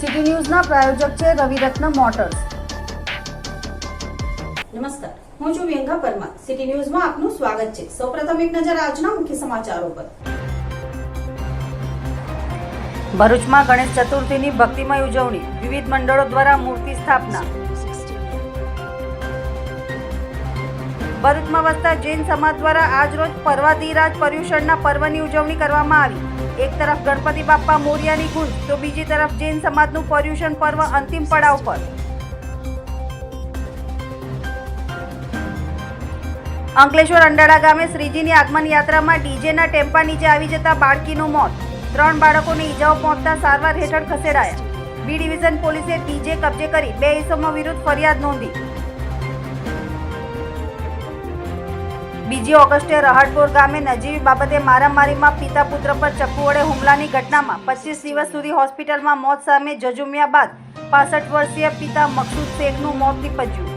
City ન્યૂઝના પ્રાયોજક છે Raviratna motors. નમસ્કાર હું છું વ્યંકા પરમાર. સિટી ન્યૂઝમાં આપનું સ્વાગત છે. સૌપ્રથમ એક નજર આજના મુખ્ય સમાચારો પર. ભરૂચમાં ગણેશ ચતુર્થીની ભક્તિમય ઉજવણી. વિવિધ મંડળો દ્વારા મૂર્તિ સ્થાપના. ભરૂચમાં વસતા જૈન સમાજ દ્વારા આજરોજ પર્વાધિરાજ પર્યુષણના પર્વની ઉજવણી કરવામાં આવી. એક તરફ ગણપતિ બાપ્પા મોરિયાની ગુંજ તો બીજી તરફ જૈન સમાજનું પર્યુષણ પર્વ અંતિમ પડાવ પર. અંકલેશ્વર અંડાળા ગામે શ્રીજીની આગમન યાત્રામાં ડીજેના ટેમ્પા નીચે આવી જતા બાળકીનું મોત. ત્રણ બાળકોને ઈજાઓ પહોંચતા સારવાર હેઠળ ખસેડાયા. બી ડિવિઝન પોલીસે ડીજે કબજે કરી બે ઇસમો વિરુદ્ધ ફરિયાદ નોંધી. બીજી ઓગસ્ટે રહાટપુર ગામે નજીવી બાબતે મારામારીમાં પિતા પુત્ર પર ચપ્પુ વડે હુમલાની ઘટનામાં પચીસ દિવસ સુધી હોસ્પિટલમાં મોત સામે જજુમ્યા બાદ પાસઠ વર્ષીય પિતા મકસૂદ શેખનું મોત નીપજ્યું.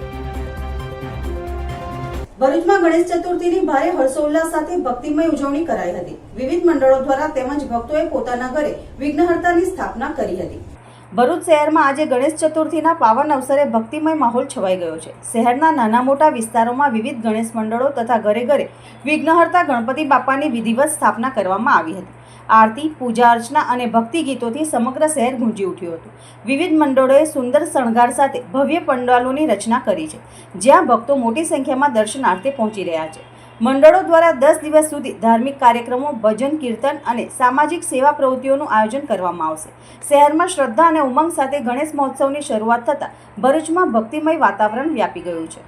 ભરૂચમાં ગણેશ ચતુર્થીની ભારે હર્ષોલ્લાસ સાથે ભક્તિમય ઉજવણી કરાઈ હતી. વિવિધ મંડળો દ્વારા તેમજ ભક્તોએ પોતાના ઘરે વિઘ્નહર્તાની સ્થાપના કરી હતી. ભરૂચ શહેરમાં આજે ગણેશ ચતુર્થીના પાવન અવસરે ભક્તિમય માહોલ છવાઈ ગયો છે. શહેરના નાના મોટા વિસ્તારોમાં વિવિધ ગણેશ મંડળો તથા ઘરે ઘરે વિઘ્નહર્તા ગણપતિ બાપાની વિધિવત સ્થાપના કરવામાં આવી હતી. આરતી, પૂજા અર્ચના અને ભક્તિ ગીતોથી સમગ્ર શહેર ગુંજી ઉઠ્યું હતું. વિવિધ મંડળોએ સુંદર શણગાર સાથે ભવ્ય પંડાલોની રચના કરી છે, જ્યાં ભક્તો મોટી સંખ્યામાં દર્શનાર્થે પહોંચી રહ્યા છે. મંડળો દ્વારા દસ દિવસ સુધી ધાર્મિક કાર્યક્રમો, ભજન, કીર્તન અને સામાજિક સેવા પ્રવૃત્તિઓનું આયોજન કરવામાં આવશે. શહેરમાં શ્રદ્ધા અને ઉમંગ સાથે ગણેશ મહોત્સવની શરૂઆત થતાં ભરૂચમાં ભક્તિમય વાતાવરણ વ્યાપી ગયું છે.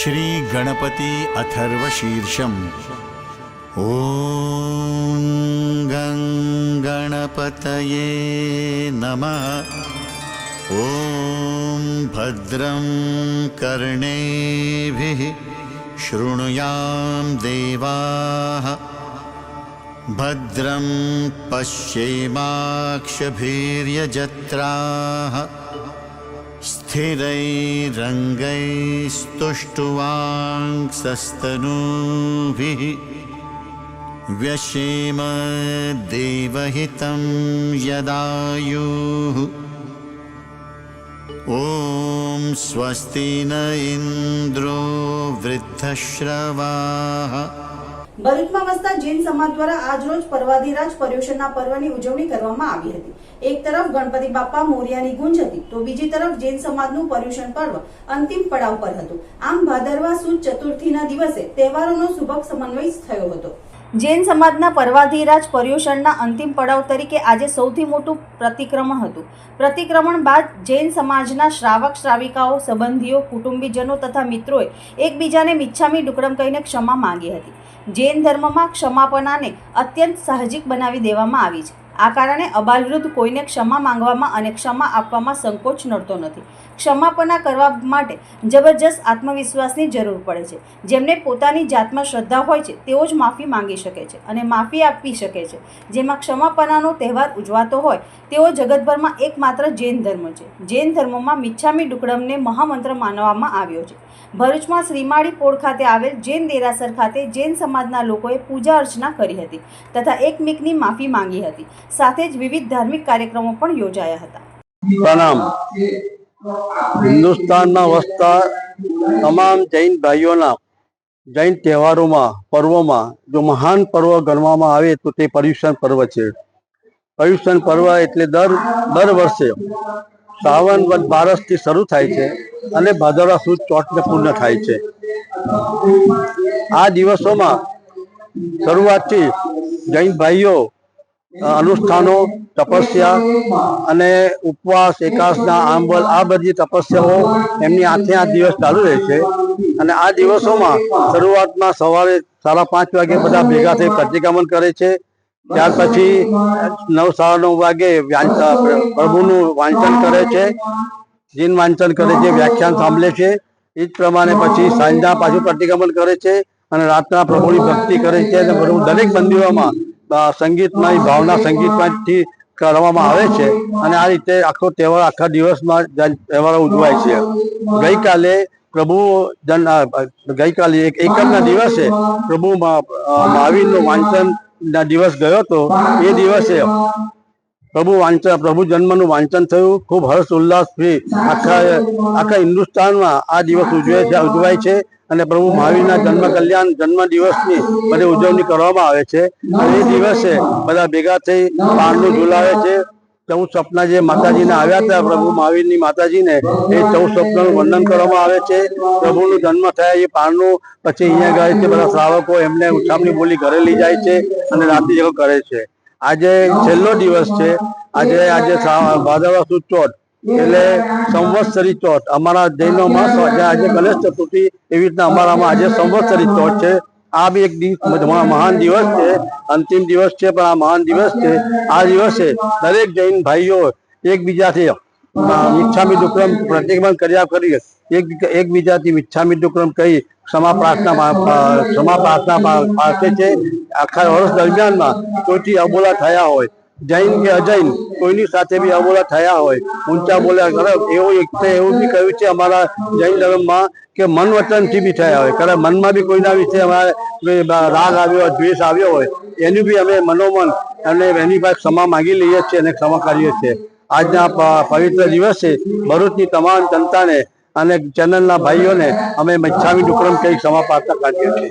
શ્રી ગણપતિ અથર્વ શીર્ષમ. ઓમ ગંગ ગણપતયે નમઃ. ઓમ भद्रं कर्णेभिः शृणुयां देवाः भद्रं पश्येमाक्षभीर्यजत्राः स्थिरैरङ्गैस्तुष्टुवाङ्सस्तनूभिः व्यशेम देवहितं यदायुः ॐ स्वस्ति न इन्द्रो वृद्धश्रवाः ભરૂચમાં વસતા જૈન સમાજ દ્વારા આજરોજ પર્વાધિરાજ પર્યુષણના પર્વની ઉજવણી કરવામાં આવી હતી એક તરફ ગણપતિ બાપ્પા મોરિયાની ગુંજ હતી તો બીજી તરફ જૈન સમાજનું પર્યુષણ પર્વ અંતિમ પડાવ પર હતું આમ ભાદરવા સુદ ચતુર્થીના દિવસે તહેવારોનો સુભગ સમન્વય થયો હતો જૈન સમાજના પર્વાધિરાજ પર્યુષણના અંતિમ પડાવ તરીકે આજે સૌથી મોટું પ્રતિક્રમણ હતું. પ્રતિક્રમણ બાદ જૈન સમાજના શ્રાવક શ્રાવિકાઓ, સંબંધીઓ, કુટુંબીજનો તથા મિત્રોએ એકબીજાને મિચ્છામી ડુકડમ કહીને ક્ષમા માંગી હતી. જૈન ધર્મમાં ક્ષમાપનાને અત્યંત સાહજિક બનાવી દેવામાં આવી છે. આ કારણે અબાલવૃદ્ધ કોઈને ક્ષમા માંગવામાં અને ક્ષમા આપવામાં સંકોચ નડતો નથી. ક્ષમાપના કરવા માટે જબરજસ્ત આત્મવિશ્વાસની જરૂર પડે છે. જેમને પોતાની જાતમાં શ્રદ્ધા હોય છે, તેઓ જ માફી માંગી શકે છે અને માફી આપી શકે છે. જેમાં ક્ષમાપનાનો તહેવાર ઉજવાતો હોય, તેઓ જગતભરમાં એકમાત્ર જૈન ધર્મ છે. જૈન ધર્મમાં મિચ્છામી ડુકડમને મહામંત્ર માનવામાં આવ્યો છે. ભરૂચમાં શ્રીમાળી પોળ ખાતે આવેલ જૈન દેરાસર ખાતે જૈન સમાજના લોકોએ પૂજા અર્ચના કરી હતી તથા એકમેકની માફી માંગી હતી. સાથે જ વિવિધ ધાર્મિક કાર્યક્રમો પણ યોજાયા હતા. પ્રણામ હિન્દુસ્તાનમાં વસતા તમામ જૈન ભાઈઓના જૈન તહેવારોમાં, પર્વોમાં, જો મહાન પર્વ ગણવામાં આવે તો તે પર્યુષણ પર્વ છે. પર્યુષણ પર્વ એટલે દર દર વર્ષે શ્રાવણ વદ બારસથી શરૂ થાય છે અને ભાદરવા સુદ ચોથને પૂર્ણ થાય છે. આ દિવસોમાં શરૂઆતથી જૈન ભાઈઓ અનુષ્ઠાનો, તપસ્યા અને ઉપવાસ, એકાસના આંબલ, આ બધી તપસ્યાઓ એમની આઠે આઠ દિવસ ચાલુ રહે છે. અને આ દિવસોમાં શરૂઆતમાં સવારે સાડા પાંચ વાગે બધા ભેગા થઈ પ્રતિક્રમણ કરે છે. ત્યાર પછી નવ સાડા નવ વાગે પ્રભુનું વાંચન કરે છે. જીન વાંચન કરે છે, વ્યાખ્યાન સાંભળે છે. એ જ પ્રમાણે પછી સાંજના પાછું પ્રતિક્રમણ કરે છે અને રાતના પ્રભુની ભક્તિ કરે છે અને પ્રભુ દરેક મંદિરોમાં સંગીતમાં ભાવના સંગીતમાંથી કરવામાં આવે છે. અને આ રીતે આખો તહેવાર, આખા દિવસમાં તહેવારો ઉજવાય છે. ગઈકાલે પ્રભુ ગઈકાલે એક એકમના દિવસે પ્રભુ મહાવીરનું વાંચન ના દિવસ ગયો હતો એ દિવસે પ્રભુ વાંચન, પ્રભુ જન્મનું વાંચન થયું. ખૂબ હર્ષ ઉલ્લાસથી આખા આખા હિન્દુસ્તાનમાં આ દિવસ ઉજવે છે, ઉજવાય છે. અને પ્રભુ મહાવીરના જન્મ કલ્યાણ જન્મ દિવસની બધી ઉજવણી કરવામાં આવે છે. એ દિવસે બધા ભેગા થઈ પારણું ઝુલાવે છે. ચૌદ સપના જે માતાજીને આવ્યા હતા, પ્રભુ મહાવીરની માતાજીને, એ ચૌદ સપનાનું વર્ણન કરવામાં આવે છે. પ્રભુનો જન્મ થયા એ પારણું પછી અહીંયા ગાય છે, બધા શ્રાવકો એમને ઉછામણી બોલી ઘરે લઈ જાય છે અને રાત્રિ જગો કરે છે. આજે છેલ્લો દિવસ છે. આજે આજે ભાદરવા સુદ ચોથ એટલે સંવત્સરી ચોથ. અમારા જૈનોમાં આજે ગણેશ ચતુર્થી એવી રીતના અમારામાં આજે સંવત્સરી ચોથ છે. આ બી એક દિવસ મહા- મહાન દિવસ છે. અંતિમ દિવસ છે, પણ આ મહાન દિવસ છે. આ દિવસે દરેક જૈન ભાઈઓ એકબીજાથી મિચ્છામી દુક્રમ પ્રતિક્રમણ કર્યા કરી, એક એકબીજાથી મિચ્છામી દુક્રમ કહી ક્ષમા પ્રાર્થના ક્ષમા પ્રાર્થના પાસે છે. આખા વર્ષ દરમિયાનમાં કોઈથી અબોલા થયા હોય જૈન કે અજૈન, કોઈની સાથે બી અબોલા થયા હોય, ઊંચા બોલ્યા કરે, એવું એક એવું બી કહ્યું છે અમારા જૈન ધર્મમાં કે મન વચનથી બી થયા હોય. કારણ મનમાં બી કોઈના વિશે અમારે રાગ આવ્યો હોય દ્વેષ આવ્યો હોય, એની બી અમે મનોમન અને એની પાસે ક્ષમા માંગી લઈએ છીએ અને ક્ષમા કરીએ છીએ. આજના પવિત્ર દિવસે ભરૂચની તમામ જનતાને અને ચેનલના ભાઈઓને અમે મચ્છામી ડુક્રમ કઈ ક્ષમા પાત્ર કાઢીએ છીએ.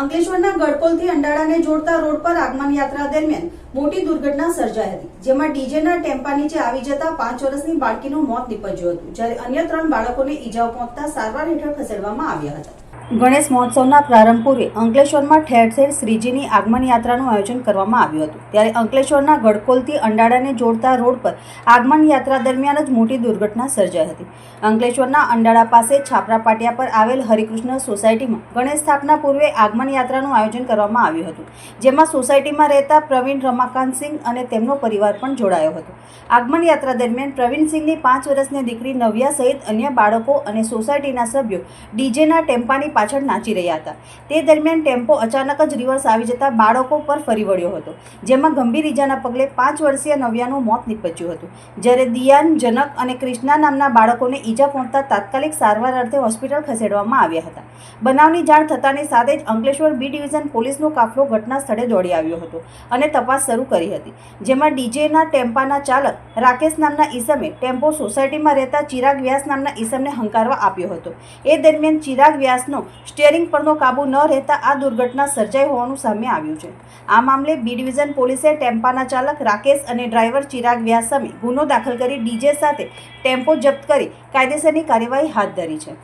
અંકલેશ્વરના ગડકોલથી અંડાળાને જોડતા રોડ પર આગમન યાત્રા દરમિયાન મોટી દુર્ઘટના સર્જાઈ હતી, જેમાં ડીજેના ટેમ્પા નીચે આવી જતા પાંચ વર્ષની બાળકીનું મોત નીપજ્યું હતું, જ્યારે અન્ય ત્રણ બાળકોને ઈજાઓ પહોંચતા સારવાર હેઠળ ખસેડવામાં આવ્યા હતા. ગણેશ મહોત્સવના પ્રારંભ પૂર્વે અંકલેશ્વરમાં ઠેર ઠેર શ્રીજીની આગમન યાત્રાનું આયોજન કરવામાં આવ્યું હતું. ત્યારે અંકલેશ્વરના ગડકોલથી અંડાળાને જોડતા રોડ પર આગમન યાત્રા દરમિયાન જ મોટી દુર્ઘટના સર્જાઈ હતી. અંકલેશ્વરના અંડાળા પાસે છાપરા પાટિયા પર આવેલ હરિકૃષ્ણ સોસાયટીમાં ગણેશ સ્થાપના પૂર્વે આગમન યાત્રાનું આયોજન કરવામાં આવ્યું હતું, જેમાં સોસાયટીમાં રહેતા પ્રવીણ રમાકાંતસિંહ અને તેમનો પરિવાર પણ જોડાયો હતો. આગમન યાત્રા દરમિયાન પ્રવીણસિંહની પાંચ વર્ષની દીકરી નવ્યા સહિત અન્ય બાળકો અને સોસાયટીના સભ્યો ડીજેના ટેમ્પાની પાછળ નાચી રહ્યા હતા. તે દરમિયાન ટેમ્પો અચાનક જ રિવર્સ આવી જતાં બાળકો પર ફરી વળ્યો હતો, જેમાં ગંભીર ઇજાના પગલે પાંચ વર્ષીય નવ્યાનું મોત નીપજ્યું હતું. જ્યારે દિયાન, જનક અને ક્રિષ્ના નામના બાળકોને ઈજા પહોંચતા તાત્કાલિક સારવાર અર્થે હોસ્પિટલ ખસેડવામાં આવ્યા હતા. બનાવની જાણ થતાની સાથે જ અંકલેશ્વર બી ડિવિઝન પોલીસનો કાફલો ઘટના સ્થળે દોડી આવ્યો હતો અને તપાસ શરૂ કરી હતી, જેમાં ડીજેના ટેમ્પાના ચાલક રાકેશ નામના ઈસમે ટેમ્પો સોસાયટીમાં રહેતા ચિરાગ વ્યાસ નામના ઈસમને હંકારવા આપ્યો હતો. એ દરમિયાન ચિરાગ વ્યાસનો સ્ટિયરિંગ પરનો કાબુ ન રહેતા આ દુર્ઘટના સર્જાઈ હોવાનું સામે આવ્યું છે. આ મામલે બી ડિવિઝન પોલીસે ટેમ્પાના ચાલક રાકેશ અને ડ્રાઈવર ચિરાગ વ્યાસ સામે ગુનો દાખલ કરી ડીજે સાથે ટેમ્પો જપ્ત કરી કાયદેસરની કાર્યવાહી હાથ ધરી છે.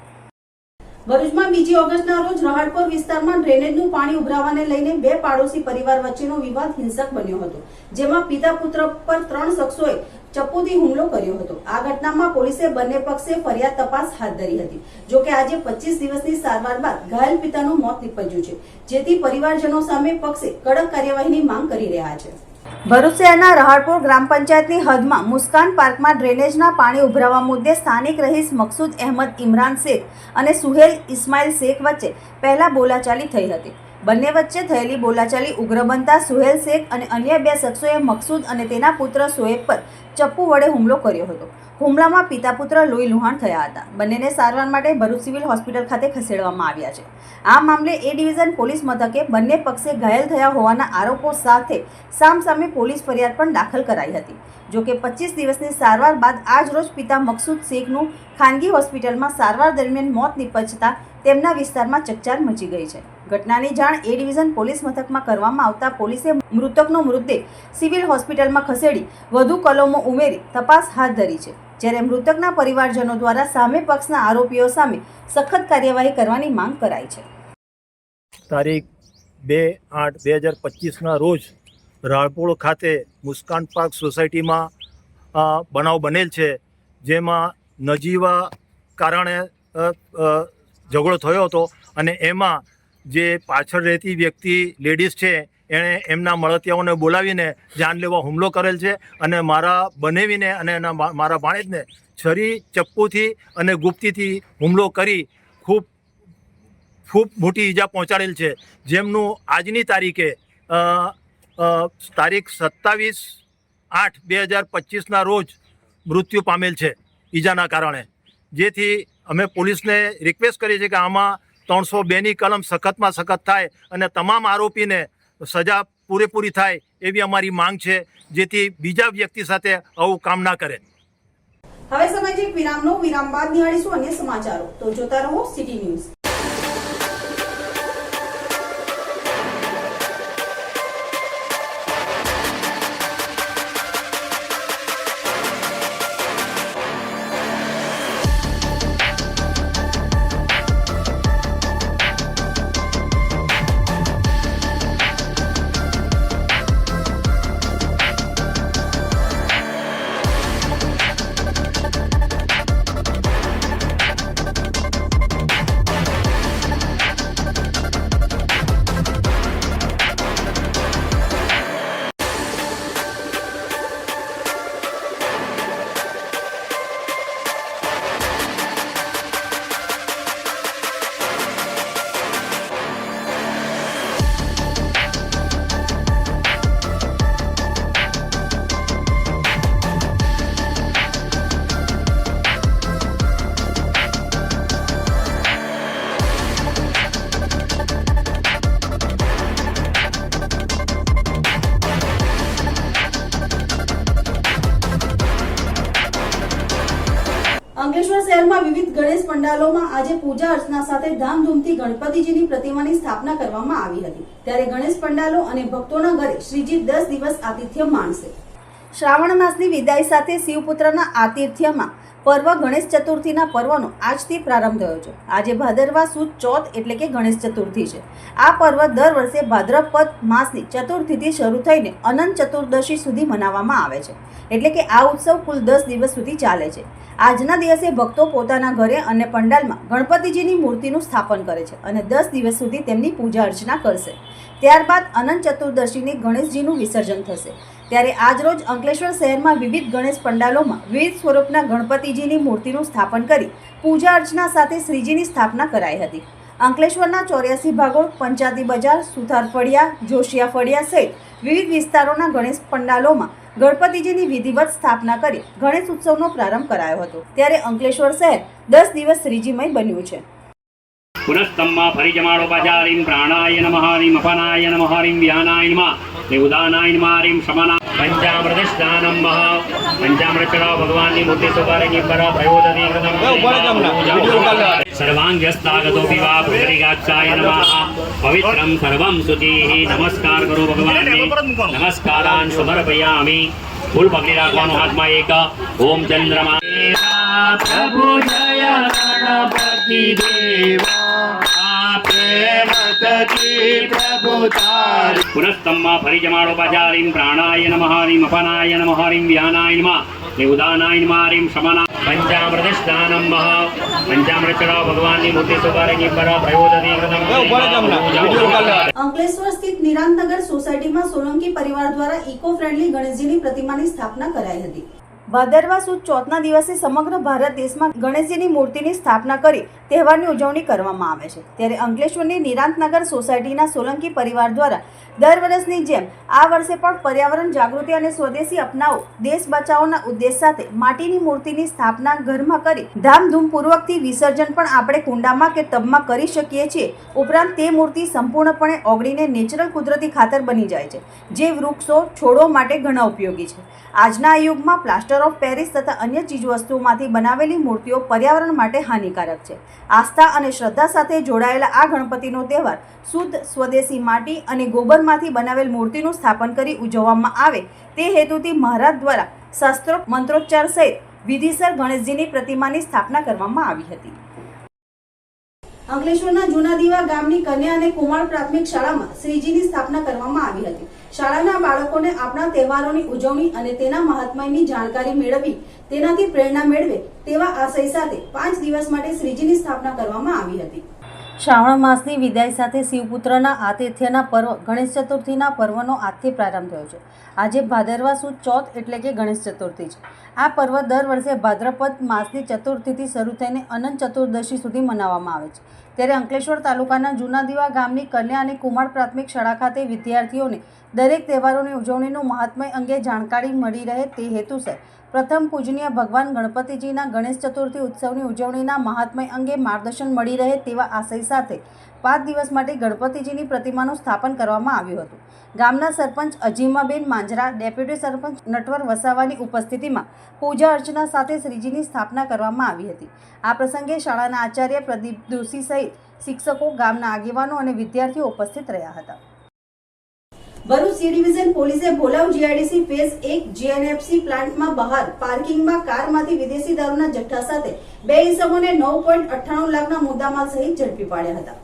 ભરૂચમાં બીજી ઓગસ્ટના રોજ રહાડપુર વિસ્તારમાં ડ્રેનેજનું પાણી ઉભરાવાને લઈને બે પાડોશી પરિવાર વચ્ચેનો વિવાદ હિંસક બન્યો હતો, જેમાં પિતા પુત્ર પર ત્રણ શખ્સોએ ચપ્પુથી હુમલો કર્યો હતો. આ ઘટનામાં પોલીસે બંને પક્ષે ફરિયાદ તપાસ હાથ ધરી હતી. જો કે આજે પચીસ દિવસની સારવાર બાદ ઘાયલ પિતાનું મોત નીપજ્યું છે, જેથી પરિવારજનો સામે પક્ષે કડક કાર્યવાહીની માંગ કરી રહ્યા છે. ભરૂચ શહેરના રહાડપુર ગ્રામ પંચાયતની હદમાં મુસ્કાન પાર્કમાં ડ્રેનેજના પાણી ઉભરાવા મુદ્દે સ્થાનિક રહીશ મકસૂદ અહેમદ, ઇમરાન શેખ અને સુહેલ ઇસ્માઇલ શેખ વચ્ચે પહેલા બોલાચાલી થઈ હતી. બંને વચ્ચે થયેલી બોલાચાલી ઉગ્ર બનતા સુહેલ શેખ અને અન્ય બે શખ્સોએ મકસૂદ અને તેના પુત્ર શોએબ પર ચપ્પુ વડે હુમલો કર્યો હતો. હુમલામાં પિતા પુત્ર લોહી લુહાણ થયા હતા. બંનેને સારવાર માટે ભરૂચ સિવિલ હોસ્પિટલ ખાતે ખસેડવામાં આવ્યા છે. આ મામલે એ ડિવિઝન પોલીસ મથકે બંને પક્ષે ઘાયલ થયા હોવાના આરોપો સાથે સામસામે પોલીસ ફરિયાદ પણ દાખલ કરાઈ હતી. જોકે પચીસ દિવસની સારવાર બાદ આજ રોજ પિતા મકસૂદ શેખનું ખાનગી હોસ્પિટલમાં સારવાર દરમિયાન મોત નીપજતા તેમના વિસ્તારમાં ચકચાર મચી ગઈ છે. ઘટનાની જાણ એ ડિવિઝન પોલીસ મથકમાં કરવામાં આવતા પોલીસે મૃતકનો મૃતદેહ સિવિલ હોસ્પિટલમાં ખસેડી વધુ કલમો ઉમેરી તપાસ હાથ ધરી છે. જ્યારે મૃતકના પરિવારજનો દ્વારા સામે પક્ષના આરોપીઓ સામે સખત કાર્યવાહી કરવાની માંગ કરાઈ છે. તારીખ બે આઠ બે હજાર પચીસના રોજ રાળપોળ ખાતે મુસ્કાન પાર્ક સોસાયટીમાં બનાવ બનેલ છે, જેમાં નજીવા કારણે ઝઘડો થયો હતો અને એમાં જે પાછળ રહેતી વ્યક્તિ લેડીઝ છે એણે એમના મળતિયાઓને બોલાવીને જાન લેવા હુમલો કરેલ છે અને મારા બનેવીને અને એના મારા ભાણેજને છરી ચપ્પુથી અને ગુપ્તીથી હુમલો કરી ખૂબ ખૂબ મોટી ઈજા પહોંચાડેલ છે. જેમનું આજની તારીખે તારીખ સત્તાવીસ આઠ બે હજાર પચીસના રોજ મૃત્યુ પામેલ છે ઈજાના કારણે. જેથી અમે પોલીસને રિક્વેસ્ટ કરીએ છીએ કે આમાં ત્રણસો બેની કલમ સખતમાં સખત થાય અને તમામ આરોપીને સજા પૂરેપૂરી થાય એવી અમારી માંગ છે, જેથી બીજા વ્યક્તિ સાથે આવું કામ ના કરે. હવે સમય છે વિરામનો. વિરામ બાદ નિહાળીશું અન્ય સમાચારો. તો જોતા રહો સિટી ન્યૂઝ. આજે પૂજા અર્ચના સાથે ધામધૂમથી ગણપતિજીની પ્રતિમાની સ્થાપના કરવામાં આવી હતી. ત્યારે ગણેશ પંડાલો અને ભક્તોના ઘરે શ્રીજી દસ દિવસ આતિથ્ય માણશે. શ્રાવણ માસની વિદાય સાથે શિવપુત્રના આતિથ્યમાં પર્વ ગણેશ ચતુર્થીના પર્વનો આજથી પ્રારંભ થયો છે. આજે ભાદરવા સુદ ચોથ એટલે કે ગણેશ ચતુર્થી છે. આ પર્વ દર વર્ષે ભાદ્રપદ માસની ચતુર્થીથી શરૂ થઈને અનંત ચતુર્દશી સુધી મનાવવામાં આવે છે. એટલે કે આ ઉત્સવ કુલ દસ દિવસ સુધી ચાલે છે. આજના દિવસે ભક્તો પોતાના ઘરે અને પંડાલમાં ગણપતિજીની મૂર્તિનું સ્થાપન કરે છે અને દસ દિવસ સુધી તેમની પૂજા અર્ચના કરશે. ત્યારબાદ અનંત ચતુર્દશીને ગણેશજીનું વિસર્જન થશે. ત્યારે આજરોજ અંકલેશ્વર શહેરમાં વિવિધ ગણેશ પંડાલોમાં વિવિધ સ્વરૂપના ગણપતિજીની મૂર્તિનું સ્થાપન કરી પૂજા અર્ચના સાથે શ્રીજીની સ્થાપના કરાઈ હતી. અંકલેશ્વરના ચોર્યાસી ભાગો પંચાતી બજાર, સુથાર ફળિયા, જોશિયા ફળિયા સહિત વિવિધ વિસ્તારોના ગણેશ પંડાલોમાં ગણપતિજીની વિધિવત સ્થાપના કરી ગણેશ ઉત્સવનો પ્રારંભ કરાયો હતો. ત્યારે અંકલેશ્વર શહેર દસ દિવસ શ્રીજીમય બન્યું છે. પુનસ્તમ્મા ફરિજમાણોપચારીಂ પ્રાણાય નમઃ હરિમ અપનાય નમઃ હરિમ વ્યાનાય નમઃ દેવદાનાય નમઃ હરિમ શમના પંચામૃત સ્નાનમ મહ પંચામૃત ચડાવ ભગવાનની મૂર્તિ સુપારીની પર પ્રયોદતી કૃતમ સર્વાંગ્યસ્તાગતો વિવા પુંડરીકાક્ષાય નમઃ પવિત્રમ સર્વમ શુચિઃ નમસ્કાર કરો ભગવાનને નમસ્કારાન સમર્પયામિ ફૂલ પકડી રાખવાનો હાથમાં એક ઓમ ચંદ્રમા પ્રભુ જય ગણપતિ પુનસ્તમ્મા ફરિજમાણોપચારીમ પ્રાણાય નમઃ હરિમ અપનાય નમઃ હરિમ વ્યાનાય નમઃ દેવદાનાય નમઃ હરિમ શમના પંચામૃત સ્નાનમ મહ પંચામૃત ચડાવ ભગવાનની મૂર્તિ સુપારેની પર પ્રયોજની અંકલેશ્વર સ્થિત નિરાંતનગર સોસાયટીમાં સોલંકી પરિવાર દ્વારા ઇકો ફ્રેન્ડલી ગણેશજીની પ્રતિમાની સ્થાપના કરાઈ હતી. ભાદરવા સુદ ચોથના દિવસે સમગ્ર ભારત દેશમાં ગણેશજીની મૂર્તિની સ્થાપના કરી તહેવારની ઉજવણી કરવામાં આવે છે. ત્યારે અંકલેશ્વરની નિરાંતનગર સોસાયટીના સોલંકી પરિવાર દ્વારા દર વર્ષની જેમ આ વર્ષે પણ પર્યાવરણ જાગૃતિ અને સ્વદેશી અપનાવો દેશ બચાવોના ઉદ્દેશ સાથે માટીની મૂર્તિની સ્થાપના ઘરમાં કરી ધામધૂમપૂર્વકથી વિસર્જન પણ આપણે કુંડામાં કે ટબમાં કરી શકીએ છીએ. ઉપરાંત તે મૂર્તિ સંપૂર્ણપણે ઓગળીને નેચરલ કુદરતી ખાતર બની જાય છે, જે વૃક્ષો છોડો માટે ઘણા ઉપયોગી છે. આજના યુગમાં પ્લાસ્ટર ઓફ પેરિસ તથા અન્ય ચીજવસ્તુઓમાંથી બનાવેલી મૂર્તિઓ પર્યાવરણ માટે હાનિકારક છે. આસ્થા અને શ્રદ્ધા સાથે જોડાયેલા આ ગણપતિનો તહેવાર શુદ્ધ સ્વદેશી માટી અને ગોબરમાંથી બનાવેલ મૂર્તિનું સ્થાપન કરી ઉજવવામાં આવે તે હેતુથી મહારાજ દ્વારા શાસ્ત્રો મંત્રોચ્ચાર સહિત વિધિસર ગણેશજીની પ્રતિમાની સ્થાપના કરવામાં આવી હતી. અંકલેશ્વરના જૂના દીવા ગામની કન્યા અને કુમાર પ્રાથમિક શાળામાં શ્રીજીની સ્થાપના કરવામાં આવી હતી. શાળાના બાળકોને આપણા તહેવારોની ઉજવણી અને તેના મહાત્મ્યની જાણકારી મેળવી, તેનાથી પ્રેરણા મેળવે તેવા આશય સાથે પાંચ દિવસ માટે શ્રીજીની સ્થાપના કરવામાં આવી હતી. શ્રાવણ માસની વિદાય સાથે શિવપુત્રના આતિથ્યના પર્વ, ગણેશ ચતુર્થીના પર્વનો આજથી પ્રારંભ થયો છે. આજે ભાદરવા સુદ ચોથ એટલે કે ગણેશ ચતુર્થી છે. આ પર્વ દર વર્ષે ભાદ્રપદ માસની ચતુર્થીથી શરૂ થઈને અનંત ચતુર્દશી સુધી મનાવવામાં આવે છે. ત્યારે અંકલેશ્વર તાલુકાના જૂના દીવા ગામની કન્યા અને કુમાર પ્રાથમિક શાળા ખાતે વિદ્યાર્થીઓને દરેક તહેવારોની ઉજવણીનું મહાત્મય અંગે જાણકારી મળી રહે તે હેતુસર પ્રથમ પૂજનીય ભગવાન ગણપતિજીના ગણેશ ચતુર્થી ઉત્સવની ઉજવણીના મહાત્મય અંગે માર્ગદર્શન મળી રહે તેવા આશય સાથે પાંચ દિવસ માટે ગણપતિજીની પ્રતિમાનું સ્થાપન કરવામાં આવ્યું હતું. ગામના સરપંચ અજીમાબેન માંજરા, ડેપ્યુટી સરપંચ નટવર વસાવાની ઉપસ્થિતિમાં પૂજા અર્ચના સાથે શ્રીજીની સ્થાપના કરવામાં આવી હતી. આ પ્રસંગે શાળાના આચાર્ય પ્રદીપ દોશી સહિત શિક્ષકો, ગામના આગેવાનો અને વિદ્યાર્થીઓ ઉપસ્થિત રહ્યા હતા. ભરૂચ સી ડિવિઝન પોલીસે ભોલાવ જીઆઈડીસી ફેઝ એક જીએનએફસી પ્લાન્ટમાં બહાર પાર્કિંગમાં કારમાંથી વિદેશી દારૂના જથ્થા સાથે બે ઇસમોને નવ પોઈન્ટ અઠ્ઠાણું લાખના મુદ્દામાલ સહિત ઝડપી પાડ્યા હતા.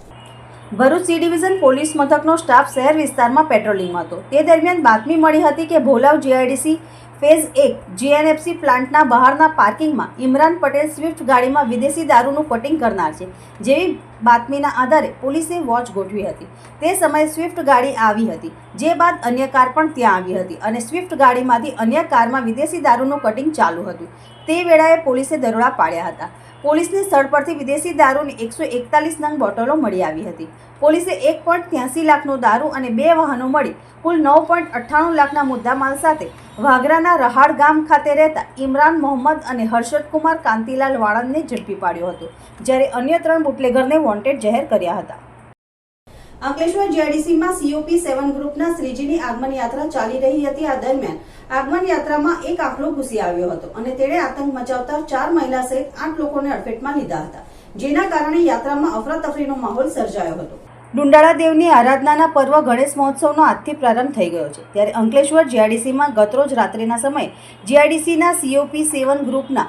ભરૂચ સી ડિવિઝન પોલીસ મથકનો સ્ટાફ શહેર વિસ્તારમાં પેટ્રોલિંગમાં હતો. તે દરમિયાન બાતમી મળી હતી કે ભોલાવ જીઆઈડીસી ફેઝ એક જીએનએફસી પ્લાન્ટના બહારના પાર્કિંગમાં ઇમરાન પટેલ સ્વિફ્ટ ગાડીમાં વિદેશી દારૂનું કટિંગ કરનાર છે, જેવી બાતમીના આધારે પોલીસે વોચ ગોઠવી હતી. તે સમયે સ્વિફ્ટ ગાડી આવી હતી, જે બાદ અન્ય કાર પણ ત્યાં આવી હતી અને સ્વિફ્ટ ગાડીમાંથી અન્ય કારમાં વિદેશી દારૂનું કટિંગ ચાલુ હતું. તે વેળાએ પોલીસે દરોડા પાડ્યા હતા. પોલીસને સ્થળ પરથી વિદેશી દારૂની એકસો એકતાલીસ નંગ બોટલો મળી આવી હતી. પોલીસે એક પોઈન્ટ ત્યાંસી લાખનો દારૂ અને બે વાહનો મળી કુલ નવ પોઈન્ટ અઠ્ઠાણું લાખના મુદ્દામાલ સાથે વાગરાના રહાડ ગામ ખાતે રહેતા ઇમરાન મોહમ્મદ અને હર્ષદકુમાર કાંતિલાલ વાળંદને ઝડપી પાડ્યો હતો, જ્યારે અન્ય ત્રણ બુટલેગરને વોન્ટેડ જાહેર કર્યા હતા. અંકલેશ્વર જીઆઈડીસીમાં સીઓપી સેવન ગ્રુપના શ્રીજીની આગમન યાત્રા ચાલી રહી હતી. આ દરમિયાન આગમન યાત્રામાં એક આખલો ઘૂસી આવ્યો હતો અને તેણે આતંક મચાવતા ચાર મહિલા સહિત આઠ લોકોને અડફેટમાં લીધા હતા, જેના કારણે યાત્રામાં અફરાતફરીનો માહોલ સર્જાયો હતો. ડુંડાળા દેવની આરાધનાના પર્વ ગણેશ મહોત્સવનો આજથી પ્રારંભ થઈ ગયો છે. ત્યારે અંકલેશ્વર જીઆઈડીસીમાં ગતરોજ રાત્રિના સમયે જીઆઈડીસીના સીઓપી સેવન ગ્રુપના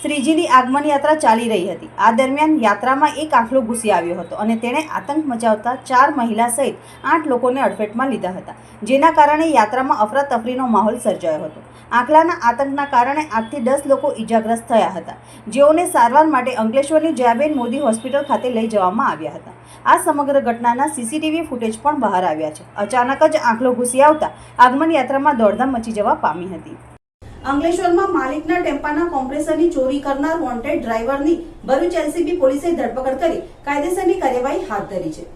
શ્રીજીની આગમન યાત્રા ચાલી રહી હતી. આ દરમિયાન યાત્રામાં એક આંખલો ઘૂસી આવ્યો હતો અને તેણે આતંક મચાવતા ચાર મહિલા સહિત આઠ લોકોને અડફેટમાં લીધા હતા, જેના કારણે યાત્રામાં અફરાતફરીનો માહોલ સર્જાયો હતો. આંખલાના આતંકના કારણે આઠથી દસ લોકો ઈજાગ્રસ્ત થયા હતા. જેઓને સારવાર માટે અંકલેશ્વરની જયાબેન મોદી હોસ્પિટલ ખાતે લઈ જવામાં આવ્યા હતા. આ સમગ્ર ઘટનાના સીસીટીવી ફૂટેજ પણ બહાર આવ્યા છે. અચાનક જ આંખલો ઘૂસી આવતા આગમન યાત્રામાં દોડધામ મચી જવા પામી હતી. અંકલેશ્વરમાં માલિકના ટેમ્પાના કોમ્પ્રેસરની ચોરી કરનાર વોન્ટેડ ડ્રાઈવરની ભરૂચ એલસીબી પોલીસે ધરપકડ કરી કાયદેસરની કાર્યવાહી હાથ ધરી છે.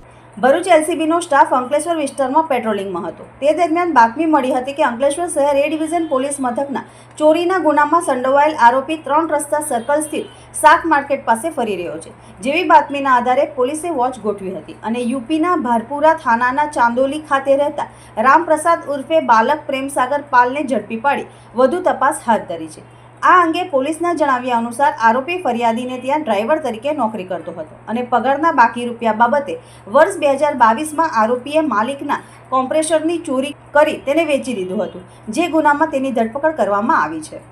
ભરૂચ એલસીબીનો સ્ટાફ અંકલેશ્વર વિસ્તારમાં પેટ્રોલિંગમાં હતો. તે દરમિયાન બાતમી મળી હતી કે અંકલેશ્વર શહેર એ ડિવિઝન પોલીસ મથકના ચોરીના ગુનામાં સંડોવાયેલ આરોપી ત્રણ રસ્તા સર્કલ સ્થિત શાક માર્કેટ પાસે ફરી રહ્યો છે. જેવી બાતમીના આધારે પોલીસે વોચ ગોઠવી હતી અને યુપીના ભારપુરા થાનાના ચાંદોલી ખાતે રહેતા રામપ્રસાદ ઉર્ફે બાલક પ્રેમસાગર પાલને ઝડપી પાડી વધુ તપાસ હાથ ધરી છે. આ અંગે પોલીસના જણાવ્યા અનુસાર આરોપી ફરિયાદીને ત્યાં ડ્રાઈવર તરીકે નોકરી કરતો હતો અને પગારના બાકી રૂપિયા બાબતે વર્ષ બે હજાર બાવીસમાં આરોપીએ માલિકના કોમ્પ્રેસરની ચોરી કરી તેને વેચી દીધું હતું, જે ગુનામાં તેની ધરપકડ કરવામાં આવી છે.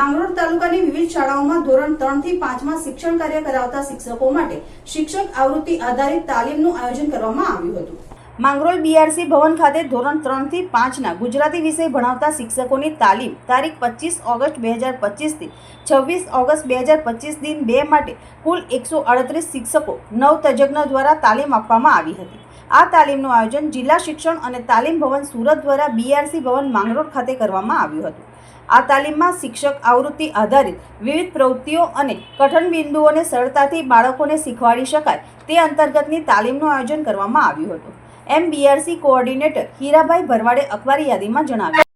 માંગરોળ તાલુકાની વિવિધ શાળાઓમાં ધોરણ ત્રણથી પાંચમાં શિક્ષણ કાર્ય કરાવતા શિક્ષકો માટે શિક્ષક આવૃત્તિ આધારિત તાલીમનું આયોજન કરવામાં આવ્યું હતું. માંગરોળ બીઆરસી ભવન ખાતે ધોરણ ત્રણથી પાંચના ગુજરાતી વિષય ભણાવતા શિક્ષકોની તાલીમ તારીખ પચીસ ઓગસ્ટ બે હજાર પચીસથી છવ્વીસ ઓગસ્ટ બે હજાર પચીસ દિન બે માટે કુલ એકસો અડત્રીસ શિક્ષકો નવ તજજ્ઞ દ્વારા તાલીમ આપવામાં આવી હતી. આ તાલીમનું આયોજન જિલ્લા શિક્ષણ અને તાલીમ ભવન સુરત દ્વારા બીઆરસી ભવન માંગરોળ ખાતે કરવામાં આવ્યું હતું. આ તાલીમમાં શિક્ષક આવૃત્તિ આધારિત વિવિધ પ્રવૃત્તિઓ અને કઠણ બિંદુઓને સરળતાથી બાળકોને શીખવાડી શકાય તે અંતર્ગતની તાલીમનું આયોજન કરવામાં આવ્યું હતું. એમ બીઆરસી કોઓર્ડિનેટર હીરાભાઈ ભરવાડે અખબારી યાદીમાં જણાવ્યું.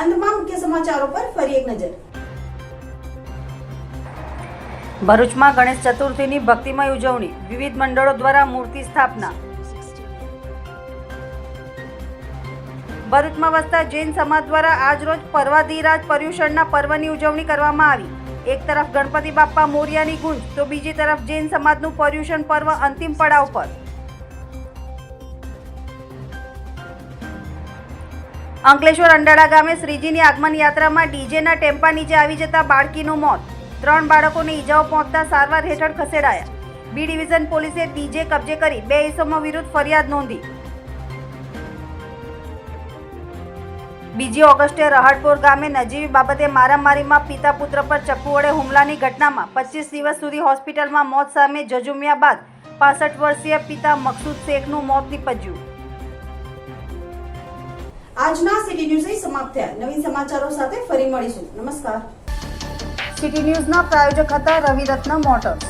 અંતમાં મુખ્ય સમાચારો પર ફરી એક નજર. ભરૂચમાં ગણેશ ચતુર્થીની ભક્તિમય ઉજવણી. વિવિધ મંડળો દ્વારા મૂર્તિ સ્થાપના. ભરૂચમાં વસતા જૈન સમાજ દ્વારા આજરોજ પર્વાધિરાજ પર્યુષણના પર્વની ઉજવણી કરવામાં આવી. એક તરફ ગણપતિ બાપ્પા મોરિયાની ગુંજ તો બીજી તરફ જૈન સમાજનું પર્યુષણ પર્વ અંતિમ પડાવ પર. અંકલેશ્વર અંડાળા ગામે શ્રીજીની આગમન યાત્રામાં ડીજેના ટેમ્પા નીચે આવી જતા બાળકીનું મોત. ત્રણ બાળકોને ઈજાઓ પહોંચતા સારવાર હેઠળ ખસેડાયા. બી ડિવિઝન પોલીસે ડીજે કબજે કરી બે ઇસમો વિરુદ્ધ ફરિયાદ નોંધી. બીજી ઓગસ્ટે રહાટપુર ગામે નજીવી બાબતે મારામારીમાં પિતા પુત્ર પર ચપ્પુ વડે હુમલાની ઘટનામાં પચીસ દિવસ સુધી હોસ્પિટલમાં મોત સામે જજુમ્યા બાદ પાસઠ વર્ષીય પિતા મકસૂદ શેખનું મોત નીપજ્યું. આજના સિટી ન્યૂઝ સમાપ્ત થયા. નવીન સમાચારો સાથે ફરી મળીશું. નમસ્કાર. સિટી ન્યૂઝના પ્રાયોજક હતા રવિરત્ન મોટર્સ.